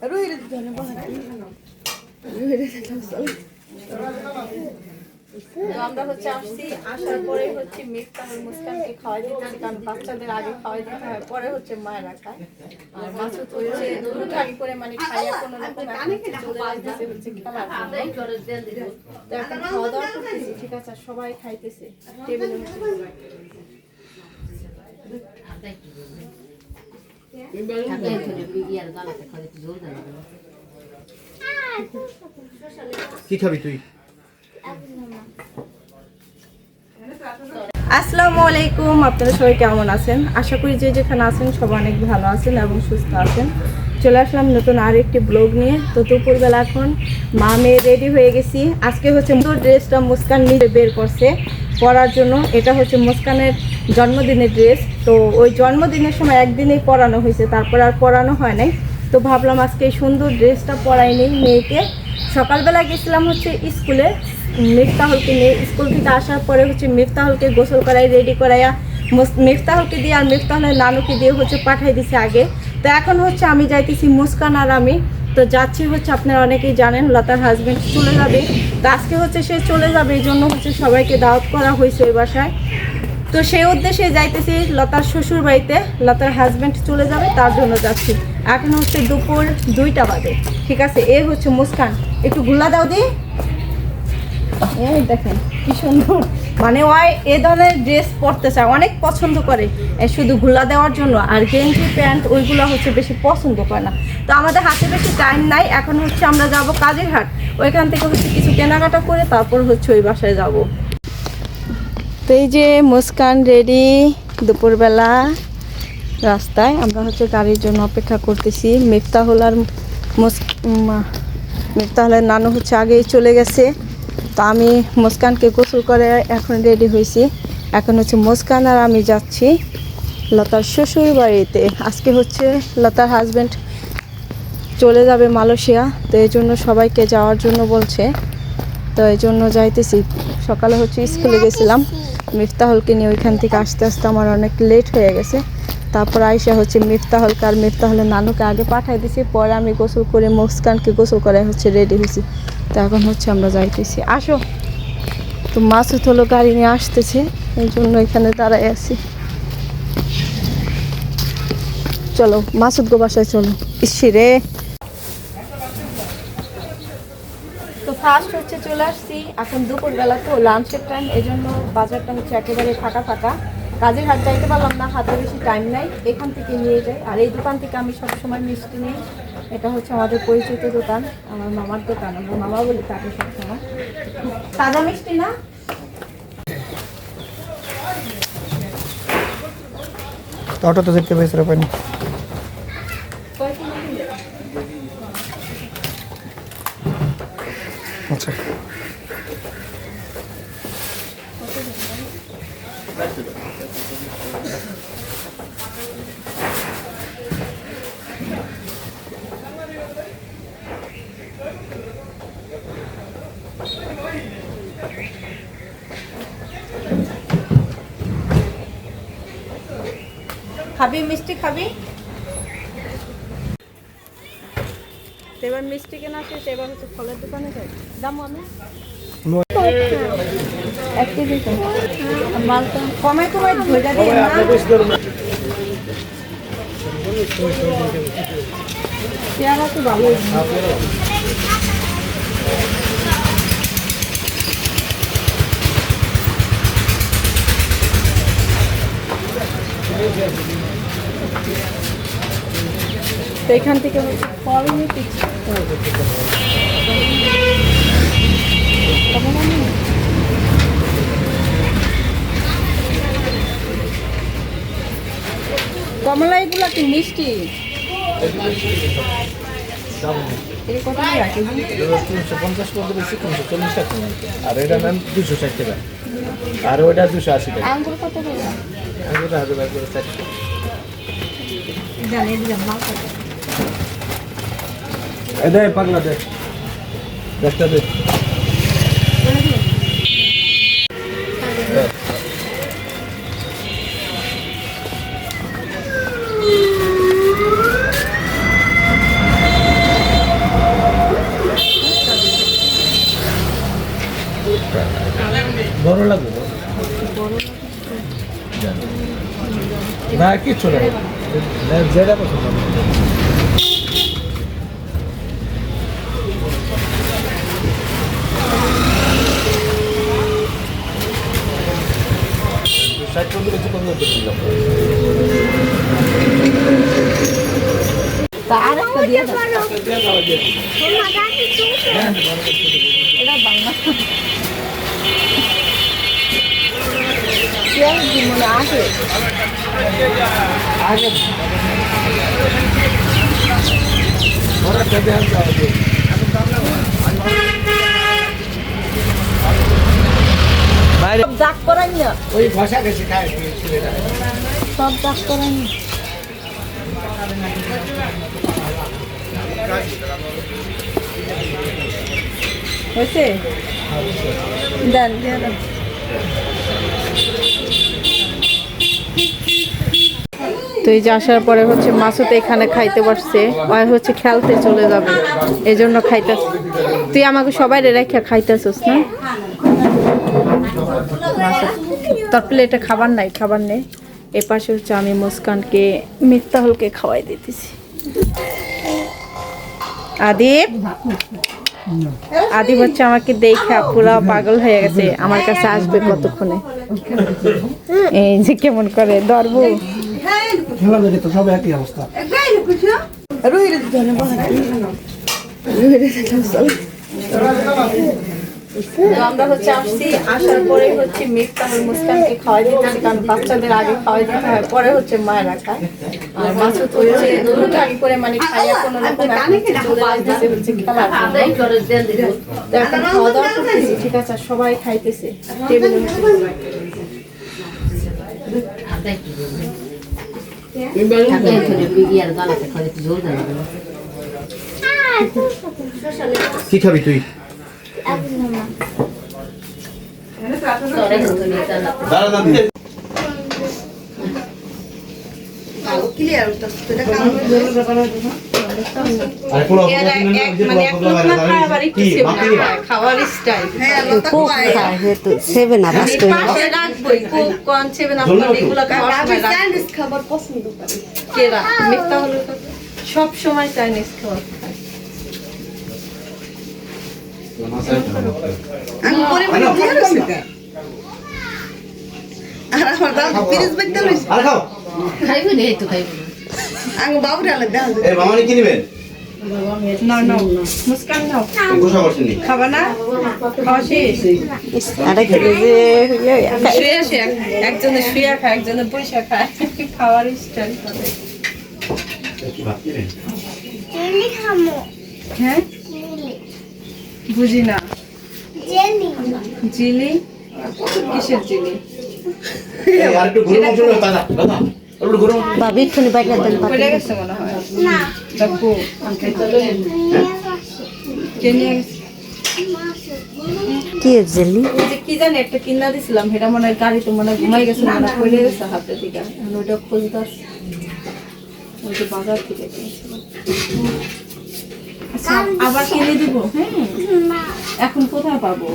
দিতে দিতে আমরা হচ্ছে আসছি, আসার পরে হচ্ছে মিফতাহুল মুস্কানকে খাওয়াই দিতেছি, কারণ বাচ্চাদের আগে খাওয়াই দিতে হয়, পরে হচ্ছে মায়েরা খায় আর মাসুদ হচ্ছে দুটারি করে মানে খাইয়া কোনো রকম খাওয়া দাওয়া করতেছি, ঠিক আছে সবাই খাইতেছে টেবিলে কি খাবি তুই? আসসালামু আলাইকুম, আপনারা সবাই কেমন আছেন? আশা করি যে যেখানে আছেন সবাই অনেক ভালো আছেন এবং সুস্থ আছেন। চলে আসলাম নতুন আর একটি ব্লগ নিয়ে। তো দুপুরবেলা এখন মা রেডি হয়ে গেছি। আজকে হচ্ছে ড্রেসটা মুস্কান নিজে বের করছে। পরার জন্য। এটা হচ্ছে মুস্কানের জন্মদিনের ড্রেস। তো ওই জন্মদিনের সময় একদিনেই পরানো হয়েছে, তারপর আর পরানো হয় নাই। তো ভাবলাম আজকে এই সুন্দর ড্রেসটা পরাই নেই মেয়েকে। সকালবেলা গেছিলাম হচ্ছে স্কুলে, মিফতাহলকে নিয়ে। স্কুল থেকে আসার পরে হচ্ছে মিফতাহলকে গোসল করাই, রেডি করাইয়া মিফতাহলকে দিয়ে আর মিফতাহলের নানুকে দিয়ে হচ্ছে পাঠাই দিছে আগে। তো এখন হচ্ছে আমি যাইতেছি মুস্কান আর আমি। তো যাচ্ছি হচ্ছে, আপনারা অনেকেই জানেন, লতার হাজবেন্ড চলে যাবে। তো আজকে হচ্ছে সে চলে যাবে, এই জন্য হচ্ছে সবাইকে দাওয়াত করা হয়েছে ওই বাসায়। তো সেই উদ্দেশ্যে যাইতেছি লতার শ্বশুর বাড়িতে, লতার হাজবেন্ড চলে যাবে, তার জন্য যাচ্ছি। এখন হচ্ছে দুপুর দুইটা বাজে, ঠিক আছে? এ হচ্ছে মুস্কান। একটু গুল্লা দাও দি। এই দেখেন, কি সুন্দর। মানে ওই এ ধরনের ড্রেস পরতে চায়, অনেক পছন্দ করে। শুধু ঘুলা দেওয়ার জন্য, আর গেঞ্জি, প্যান্ট, ওইগুলো হচ্ছে বেশি পছন্দ করে না। তো আমাদের হাতে বেশি টাইম নাই, এখন হচ্ছে আমরা যাব কাজের হাট। ওইখান থেকে হচ্ছে কিছু কেনাকাটা করে তারপর হচ্ছে ওই বাসায় যাব। তো এই যে মুস্কান রেডি দুপুরবেলা রাস্তায়। আমরা হচ্ছে গাড়ির জন্য অপেক্ষা করতেছি। মিফতাহুল আর মুস মিফতাহুলের নানু হচ্ছে আগেই চলে গেছে। তো আমি মুস্কানকে গোসল করে এখন রেডি হয়েছি। এখন হচ্ছে মুস্কান আর আমি যাচ্ছি লতার শ্বশুর বাড়িতে। আজকে হচ্ছে লতার হাজব্যান্ড চলে যাবে মালয়েশিয়া, তো এই জন্য সবাইকে যাওয়ার জন্য বলছে। তো এই জন্য যাইতেছি। সকালে হচ্ছে স্কুলে গেছিলাম। মিফতাহলকে নিয়ে ওইখান থেকে আসতে আসতে আমার অনেক লেট হয়ে গেছে। তারপর আইসা হচ্ছে মিফতাহলকে আর মিফতাহলের নানুকে আগে পাঠাই দিছি, পরে আমি গোসল করে মুস্কানকে গোসল করে হচ্ছে রেডি হয়েছি। তো এখন হচ্ছে আমরা যাইতেছি। আসো। তো মাসুদ হলো গাড়ি নিয়ে আসতেছে, এই জন্য এখানে দাঁড়াই আছি। চলো, মাসুদ গো বাসায় চলো। ইসি রে। তো ফার্স্ট হচ্ছে চলে আসছি, এখন দুপুরবেলা তো লাঞ্চের টাইম এই জন্য বাজারটা হচ্ছে একেবারে ফাঁকা ফাঁকা। কাজের হাত চাইতে পারলাম না, হাতে বেশি টাইম নাই, এখান থেকে নিয়ে যাই। আর এই দোকান থেকে আমি সবসময় মিষ্টি নিই। এটা হচ্ছে আমাদের পরিচিত দোকান, আমার মামার দোকান, আমার মামা বলি তাকে সবসময়। তাজা মিষ্টি না? তো অটো তো দেখতে পাইছি পাইনি আচ্ছা খাবি মিষ্টি খাবি? এবার মিষ্টি কেনা শেষ এবার হচ্ছে ফলের দোকানে যাই। দাম আমি কমে কমে দিয়ে পেয়ারা তো ভালোই। তো এখান থেকে হচ্ছে কমলা এগুলা কি মিষ্টি? আর এটা ম্যাম দুশো ষাট টাকা। আর ওইটা দুশো আশি টাকা। দে পাগলা দে দশটা দে বড় লাগবে। না কিচ্ছু নাই না, যেটা পছন্দ হবে। ষাট মনে আছে? আগে। ওরা আসতে হবে বাইরে। দাগ করাই না। ওই ভাষা গেছে খায় সব দাগ করাই না। হয়েছে? দেন দিয়ে দেন। তো এই যে আসার পরে হচ্ছে মাসুদ এখানে খাইতে বসছে, ওই হচ্ছে খেলতে চলে যাবে এই জন্য খাইতেছ। তুই আমাকে সবাই রেখে খাইতেছিস না? তোর প্লেটে খাবার নাই, খাবার নেই। এ পাশে হচ্ছে আমি মুস্কানকে মিথ্যাহলকে খাওয়াই দিতেছি। আদিপ আদিপ হচ্ছে আমাকে দেখা, পুরো পাগল হয়ে গেছে, আমার কাছে আসবে কতক্ষণে? এই যে কেমন করে, ধরবো। খেলা দেখে তো সব একই অবস্থা। আমরা হচ্ছে আসছি আসার পরে হচ্ছে মিফতাহুল মুস্কানকে খাওয়াই দিতেছি কারণ বাচ্চাদের আগে খাওয়াই দিতে হয় পরে হচ্ছে মায়েরা খায়। আর মাসুদ হচ্ছে দুটো আগে করে মানে খাইয়া কোনো রকম এখন হচ্ছে চলে আসতেছে হচ্ছে খেলার তো এখন খাওয়া দাওয়া করতেছি ঠিক আছে আর সবাই খাইতেছে টেবিলে হচ্ছে কি খাবি তুই? দাঁড়া মানে সব সময় চাইনিজ খাবার খায়। আমি পরিবার দিয়ে আর আমার দাদা পিরিজ বাইতে লইছে। আর খাও। আমি বাবুরে আলে দেখা এই মামানি কি নেবেন? না না মুস্কান নাও। গোসা করছেন খাবা না? খাওয়া শেষ? আরে খেলে যে শুয়ে একজনে শুয়ে খায় একজনে বসে খায়। খাওয়ার স্টাইল করে। হ্যাঁ? বুঝি না। জিলি। কিসের জিলি? আর একটু দাদা দাদা ভাবি একটুখানি বাইরে দেন মনে হয়। কে নিয়ে গেছে? কি জেলি? কি জানি একটা কিনা দিছিলাম সেটা মনে হয় গাড়িতে মনে হয় ঘুমাই গেছে মনে হয় পড়ে গেছে হাতে দিকে। এখন ওইটা আসছি। ওই যে বাজার থেকে আচ্ছা আবার কিনে দিব হ্যাঁ? এখন কোথায় পাবো?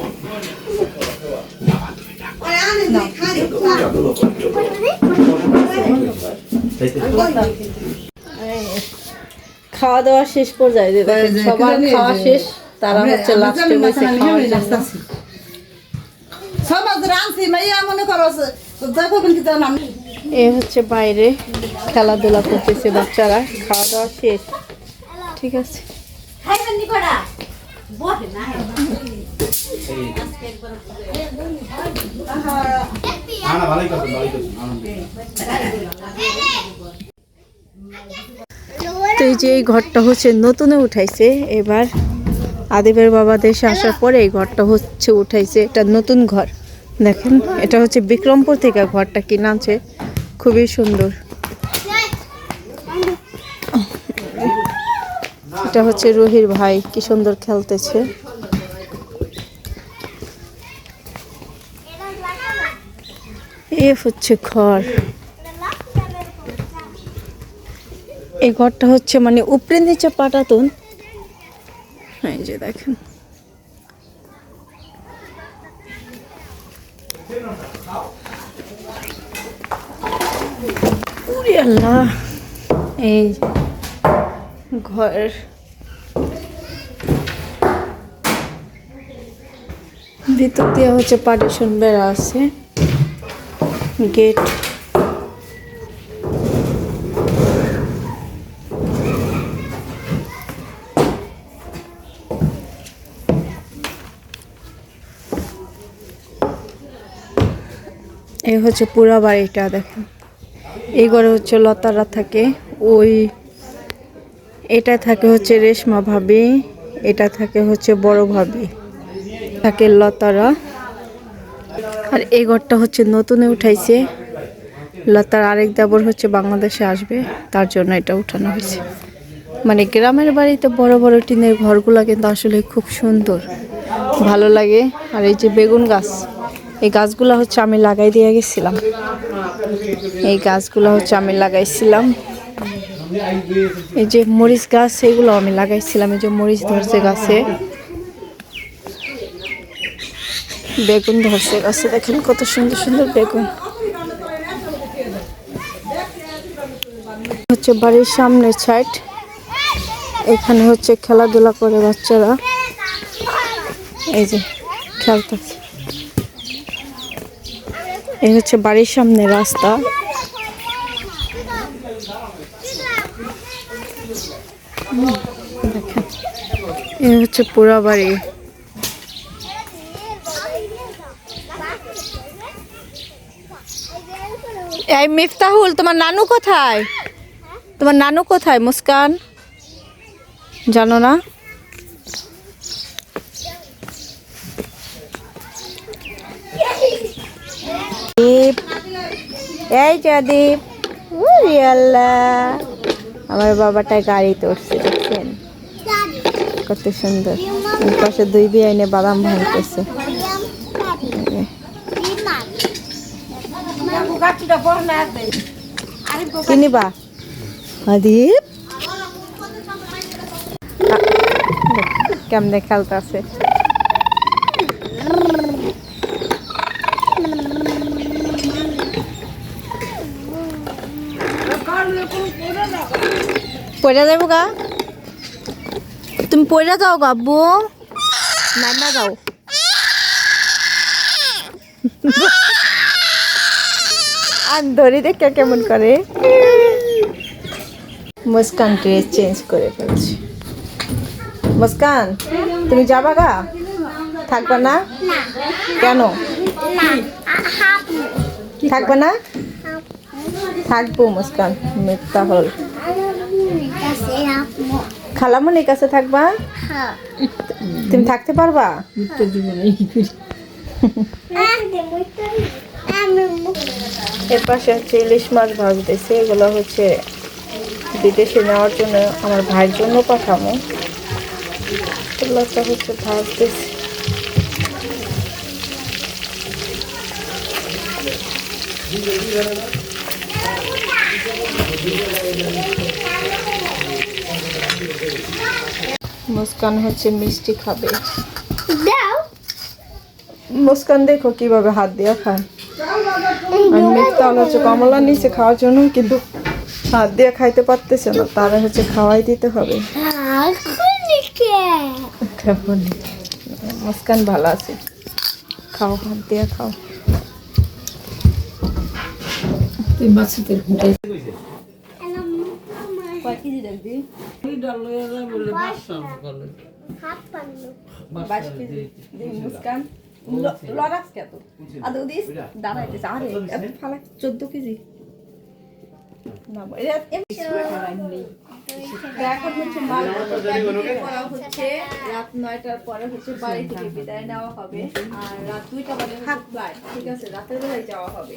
খাওয়া দাওয়া শেষ পর্যায়ে যে সবার খাওয়া শেষ তারা হচ্ছে লাস্টে বসে এ হচ্ছে বাইরে খেলাধুলা করতেছে বাচ্চারা খাওয়া দাওয়া শেষ। ঠিক আছে। না। তো এই যে এই ঘরটা হচ্ছে নতুনে উঠাইছে, এবার আদিবের বাবা দেশে আসার পরে এই ঘরটা হচ্ছে উঠাইছে এটা নতুন ঘর। দেখেন, এটা হচ্ছে বিক্রমপুর থেকে ঘরটা কিনে আনছে, খুবই সুন্দর। এটা হচ্ছে রুহির ভাই, কি সুন্দর খেলতেছে। এ হচ্ছে ঘর। এই ঘরটা হচ্ছে মানে উপরে নিচে পাটাতন। এই যে দেখেন। আল্লাহ। এই ঘর। ভিতর দিয়ে হচ্ছে পার্টিশন বেড়া আছে। গেট। এই হচ্ছে পুরা বাড়িটা, দেখেন। এই ঘরে হচ্ছে লতারা থাকে, ওই এটা থাকে হচ্ছে রেশমা ভাবি, এটা থাকে হচ্ছে বড় ভাবি, থাকে লতারা। আর এই ঘরটা হচ্ছে নতুনে উঠাইছে। লতার আরেক দেবর হচ্ছে বাংলাদেশে আসবে, তার জন্য এটা উঠানো হয়েছে। মানে গ্রামের বাড়িতে বড় বড় টিনের ঘরগুলো কিন্তু আসলে খুব সুন্দর, ভালো লাগে। আর এই যে বেগুন গাছ, এই গাছগুলো হচ্ছে আমি লাগাই দিয়ে গেছিলাম। এই গাছগুলো হচ্ছে আমি লাগাইছিলাম। এই যে মরিচ গাছ, এগুলো আমি লাগাইছিলাম। এই যে মরিচ ধরছে গাছে। বেগুন ধরছে। গাছে দেখেন কত সুন্দর সুন্দর বেগুন। হচ্ছে বাড়ির সামনের সাইড। এখানে হচ্ছে খেলাধুলা করে বাচ্চারা। এই যে খেলতেছে এই হচ্ছে বাড়ির সামনে রাস্তা। দেখেন। এই হচ্ছে পুরা বাড়ি। এই মিফতাহুল, তোমার নানু কোথায়? তোমার নানু কোথায়, মুস্কান? জানো না? দীপ। এই যা দীপ। আল্লাহ। আমার বাবাটা গাড়ি উঠছে দেখছেন? কত সুন্দর। পাশে দুই বিয়ে বাদাম ভাঙতেছে। কিনিবা দীপ কেমনে খেলতেছে? পয়রা যাব গা। তুমি পয়রা যাও গা আব্বু। নাইমা যাও। আমি ধরি দেখে কেমন করে? মুস্কান ড্রেস চেঞ্জ করে ফেলছি। মুস্কান তুমি যাবা গা? থাকবে না? কেন? থাকবে না? থাকব মুস্কান মিথ্যা হল। খালামনির কাছে থাকবা? তুমি থাকতে পারবা? এর পাশে হচ্ছে ইলিশ মাছ ভাজতেছে এগুলো হচ্ছে বিদেশে নেওয়ার জন্য আমার ভাইয়ের জন্য পাঠামো এগুলোটা হচ্ছে ভাজতেছে। মুস্কান হচ্ছে মিষ্টি খাবে। মুস্কান দেখো কীভাবে হাত দিয়ে খায়। আর মিফতাল হচ্ছে কমলা নিচে খাওয়ার জন্য কিন্তু হাত দিয়ে খাইতে পারতেছে না তারা হচ্ছে খাওয়াই দিতে হবে। মুস্কান ভালো আছে। খাও হাত দিয়ে খাও। মুস্কান। লড়াস কে তো আর দিস? দাঁড়াইতেছে আরে এত ফালা চোদ্দ কেজি। না এটা এমনি এখন হচ্ছে মাল হচ্ছে। রাত নয়টার পরে হচ্ছে বাড়ি থেকে বিদায় নেওয়া হবে। আর রাত দুইটা বাজে ফ্লাইট ঠিক আছে? রাতের বেলায় যাওয়া হবে।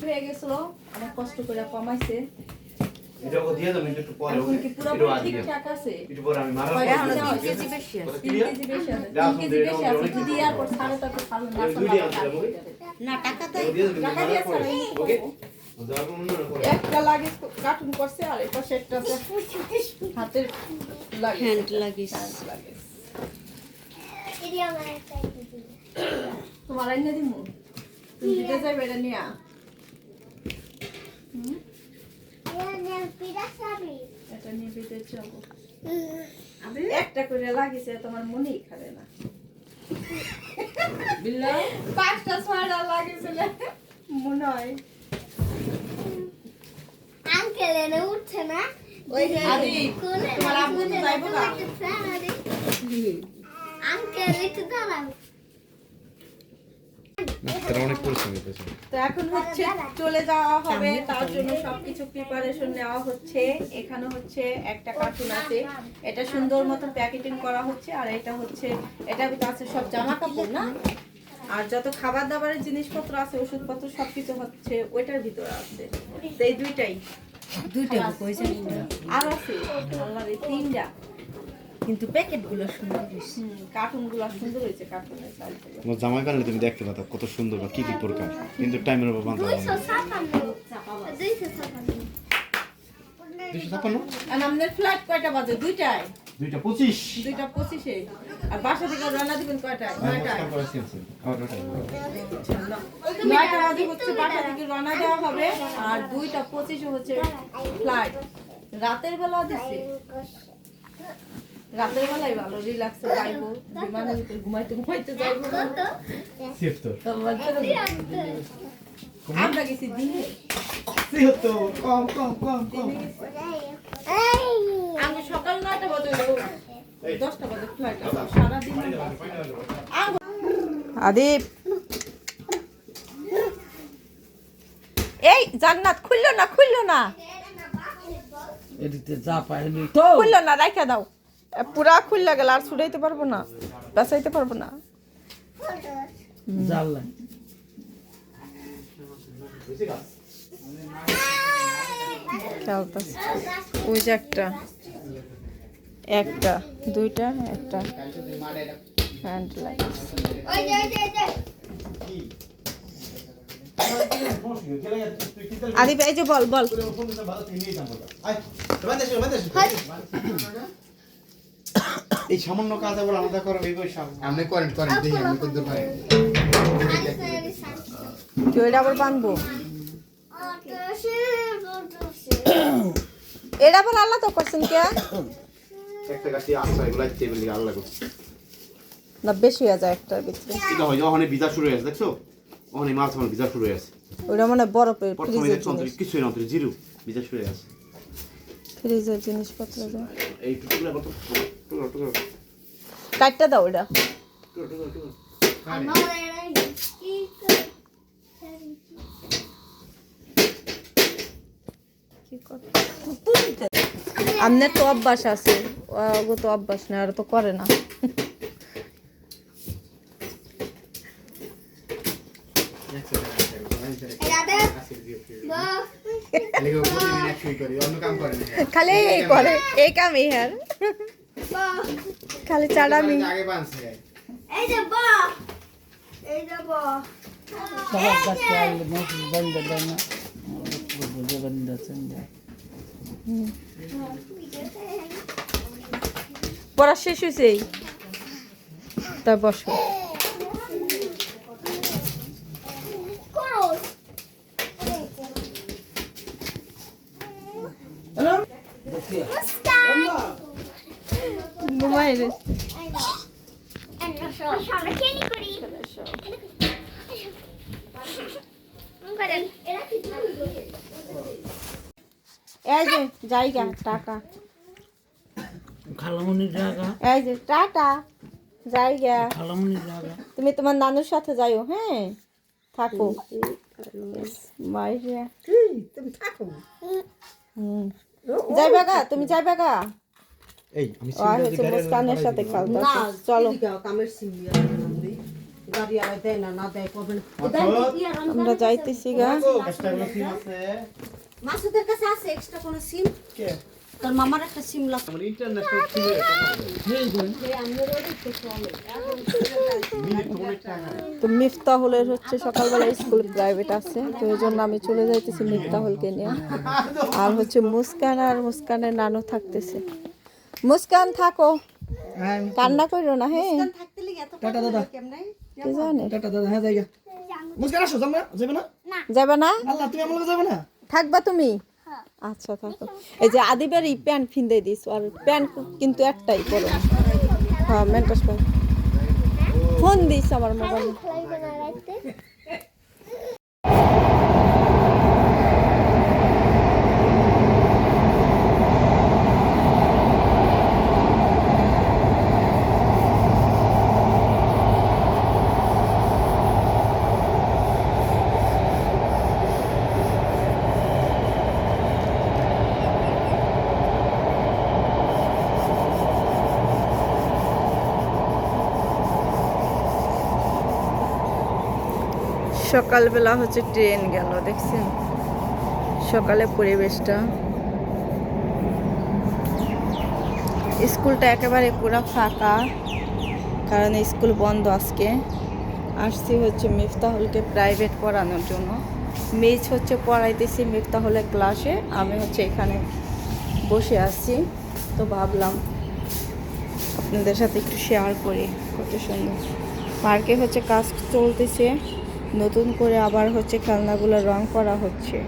হয়ে গেছিল অনেক কষ্ট করে কমাইছে। এটা দিয়ে দেবেন একটু পরে একটু ঠিকঠাক আছে একটু পরে আমি মারা কেজি বেশি আছে। কেজি বেশি আছে। কেজি বেশি আছে। ভালো না? না টাকা তো টাকা দিয়ে। ওকে? একটা লাগেজ কার্টুন করছে আর এটা সেটটাতে হাতের হ্যান্ড তোমার আইনা দিমু তুমি দিতে যাবে এটা নিয়ে এটা নিয়ে দিতে যাব একটা করে লাগিছে তোমার মনেই খাবে না। পাঁচটা ছয়টা লাগিয়েছিল। মনে হয়। আঙ্কেল এনে উঠছে না? আঙ্কেল একটু দাঁড়াও। তারা অনেক পরিশ্রম করতেছে তো এখন হচ্ছে চলে যাওয়া হবে তার জন্য সবকিছু প্রিপারেশন নেওয়া হচ্ছে। এখানে হচ্ছে একটা কার্টুন আছে এটা সুন্দর মতো প্যাকেটিং করা হচ্ছে আর এটা হচ্ছে এটা আছে সব জামা কাপড় না? আর যত খাবার দাবারের জিনিসপত্র আছে ওষুধপত্র সবকিছু হচ্ছে ওইটার ভিতরে আছে। এই দুইটাই। দুইটা কইছে আর আছে? আল্লাহর তিনটা। কিন্তু প্যাকেটগুলো সুন্দর কার্টুনগুলো সুন্দর হয়েছে কার্টুনের সাইজগুলো তোমার জামাই কারণে তুমি দেখতে পাতা কত সুন্দর বা কি কি প্রকার কিন্তু টাইমের উপর বাঁধা হবে দুইশো ছাপান্ন। দুইশো ছাপান্ন? ছাপ্পান্ন আর আমাদের ফ্ল্যাট কয়টা বাজে? দুইটায়? দুইটা পঁচিশ। দুইটা পঁচিশে? আর বাসা থেকে রান্না দিবেন কয়টায়? নয়টায়? নয়টা বাজে হচ্ছে বাসা থেকে রওনা দেওয়া হবে। আর দুইটা পঁচিশে হচ্ছে ফ্লাইট রাতের বেলা দিচ্ছে রাতের বেলায় ভালো রিল্যাক্সে যাইবো বিমানের ভিতরে ঘুমাইতে ঘুমাইতে যাইবো। আমরা গেছি দিনে। কম কম কম কম। আমি সকাল নয়টা বাজে দশটা বাজে ফ্লাইট সারাদিন আদিপ! এই জান্নাত খুললো না খুললো না। এদিকে যা পাইলি তো! খুললো না রাইখা দাও। পুরা খুললা গেল আর ছুটাইতে পারব না বাঁচাইতে পারব না। জানলা ওই যে একটা একটা দুইটা একটা। হ্যান্ড লাইট আদিপ এই যে বল বল। এই সামান্য কাজ আবার আলাদা করা এই আপনি করেন করেন দেখি আপনি করতে পারেন তুই এটা আবার বানবো। এটা আবার আল্লাহ তো করছেন কে? একটা গাছি আচ্ছা এগুলা টেবিল আলাদা করছি। না বেশি হয়ে যায় একটার ভিতরে। এটা হয় ওখানে ভিজা শুরু হয়ে গেছে দেখছ? ওখানে মাছ আমার ভিজা শুরু হয়ে গেছে ওইটা মানে বরফের ফ্রিজের দেখছ অন্তরে জিনিস। কিছুই না অন্তরে জিরো ভিজা শুরু হয়ে গেছে ফ্রিজের জিনিসপত্র এই টুকরো কত? টুকরো টুকরো। কাটটা দাও ওটা আপনার তো অভ্যাস আছে। ও তো অভ্যাস না আর তো করে না অন্য কাম করেন খালি এই করে এই কাম এই হার খালি চাড়ামি পড়া শেষ হয়েছে তা বসো করো ঘুমাই রে আমরা খেলি করি করেন এরা কি এই যে জায়গা টাকা। জায়গা। এই যে টাটা জায়গা। তুমি তোমার নানুর সাথে যাইও হ্যাঁ? থাকো। বাইরে তুমি থাকো। হুম। যাইবা গা তুমি যাইবা গা। এই আমি আর হচ্ছে মুস্কানের সাথে খেলতে চলো। কামের সিম কবে আমরা যাইতেছি গা। মাসুদের কাছে আছে? এক্সট্রা কোনো সিম তোর মামার একটা সিম লাগবে আমার ইন্টারন্যাশনাল ছিল তো মিফতাহুলের হচ্ছে সকালবেলা স্কুল প্রাইভেট আছে তো এই জন্য আমি চলে যাইতেছি মিফতাহুলকে নিয়ে। আর হচ্ছে মুস্কান আর মুস্কানের নানু থাকতেছে। মুস্কান থাকো কান্না করো না হ্যাঁ টাটা দাদা কে জানে টাটা দাদা হ্যাঁ জায়গা জানো মুসকান আসো যাবে না যাবে না যাবে না আল্লাহ তুমি আমার যাবে না থাকবা তুমি আচ্ছা থাকো এই যে আদিবারই প্যান্ট ফিন্দে দিস আর প্যান্ট কিন্তু একটাই পরো হ্যাঁ মেন্টাস প্যান্ট ফোন দিস আমার মোবাইলে সকালবেলা হচ্ছে ট্রেন গেল, দেখছেন? সকালে পরিবেশটা। স্কুলটা একেবারে পুরো ফাঁকা, কারণ স্কুল বন্ধ আজকে। আসছি হচ্ছে মিফতাহুলকে প্রাইভেট পড়ানোর জন্য। মেজ হচ্ছে পড়াইতেছি মিফতাহুলের ক্লাসে আমি হচ্ছে এখানে বসে আছি। তো ভাবলাম আপনাদের সাথে একটু শেয়ার করি, কত সুন্দর। পার্কে হচ্ছে কাজ চলতেছে। নতুন করে আবার হচ্ছে খেলনাগুলো রং করা হচ্ছে।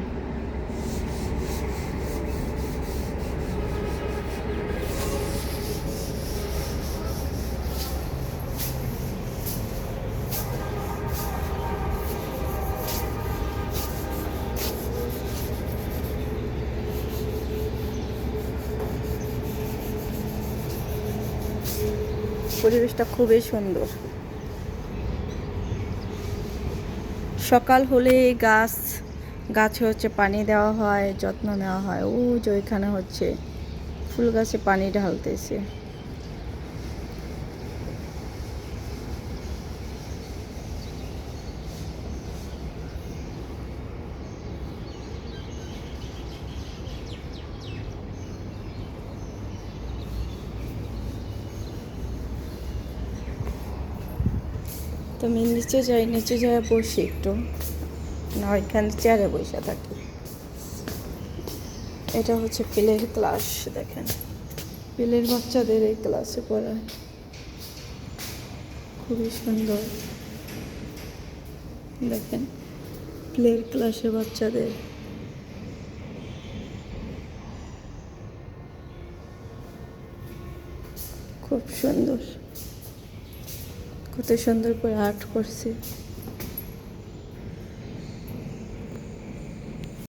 পরিবেশটা খুবই সুন্দর। সকাল হলে গাছ, গাছে হচ্ছে পানি দেওয়া হয়, যত্ন নেওয়া হয়। ও যে ওইখানে হচ্ছে, ফুল গাছে পানি ঢালতেছে। তো আমি নিচে যাই নিচে যাই বসি একটু। না, ওইখানে চেয়ারে বসে থাকি। এটা হচ্ছে পিলের ক্লাস দেখেন। পিলের বাচ্চাদের এই ক্লাসে পড়ায়। খুবই সুন্দর। দেখেন, প্লের ক্লাসে বাচ্চাদের। খুব সুন্দর। কত সুন্দর করে আর্ট করছে।